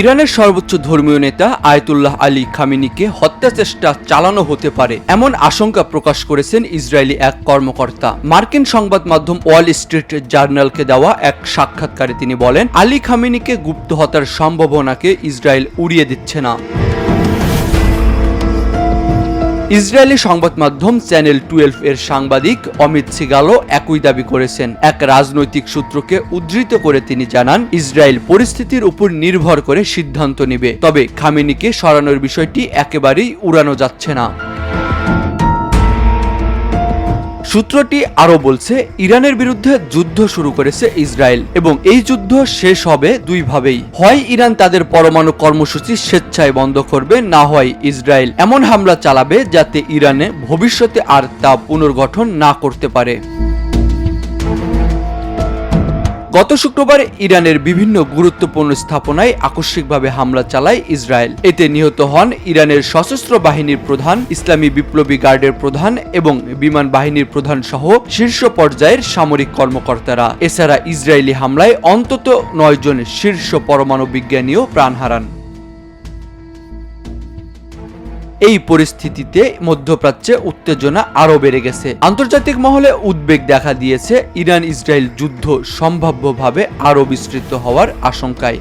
ইরানের সর্বোচ্চ ধর্মীয় নেতা আয়তুল্লাহ আলী খামিনিকে হত্যা চেষ্টা চালানো হতে পারে এমন আশঙ্কা প্রকাশ করেছেন ইসরায়েলি এক কর্মকর্তা। মার্কিন সংবাদ মাধ্যম ওয়াল স্ট্রিট জার্নালকে দেওয়া এক সাক্ষাৎকারে তিনি বলেন, আলী খামিনিকে গুপ্ত হত্যার সম্ভাবনাকে ইসরায়েল উড়িয়ে দিচ্ছে না। ইসরায়েলি সংবাদ মাধ্যম চ্যানেল টুয়েলভ এর সাংবাদিক অমিত সিগালও একই দাবি করেছেন। এক রাজনৈতিক সূত্রকে উদ্ধৃত করে তিনি জানান, ইসরায়েল পরিস্থিতির উপর নির্ভর করে সিদ্ধান্ত নেবে। তবে খামেনিকে সরানোর বিষয়টি একেবারেই উড়ানো যাচ্ছে না। সূত্রটি আরও বলছে, ইরানের বিরুদ্ধে যুদ্ধ শুরু করেছে ইসরায়েল এবং এই যুদ্ধ শেষ হবে দুইভাবেই। হয় ইরান তাদের পরমাণু কর্মসূচি স্বেচ্ছায় বন্ধ করবে, না হয় ইসরায়েল এমন হামলা চালাবে যাতে ইরানে ভবিষ্যতে আর তা পুনর্গঠন না করতে পারে। গত শুক্রবার ইরানের বিভিন্ন গুরুত্বপূর্ণ স্থাপনায় আকস্মিকভাবে হামলা চালায় ইসরায়েল। এতে নিহত হন ইরানের সশস্ত্র বাহিনীর প্রধান, ইসলামী বিপ্লবী গার্ডের প্রধান এবং বিমান বাহিনীর প্রধান সহ শীর্ষ পর্যায়ের সামরিক কর্মকর্তারা। এছাড়া ইসরায়েলি হামলায় অন্তত নয়জন শীর্ষ পরমাণু বিজ্ঞানীও প্রাণ হারান। এই পরিস্থিতিতে মধ্যপ্রাচ্যে উত্তেজনা আরও বেড়ে গেছে। আন্তর্জাতিক মহলে উদ্বেগ দেখা দিয়েছে ইরান ইসরায়েল যুদ্ধ সম্ভাব্যভাবে আরও বিস্তৃত হওয়ার আশঙ্কায়।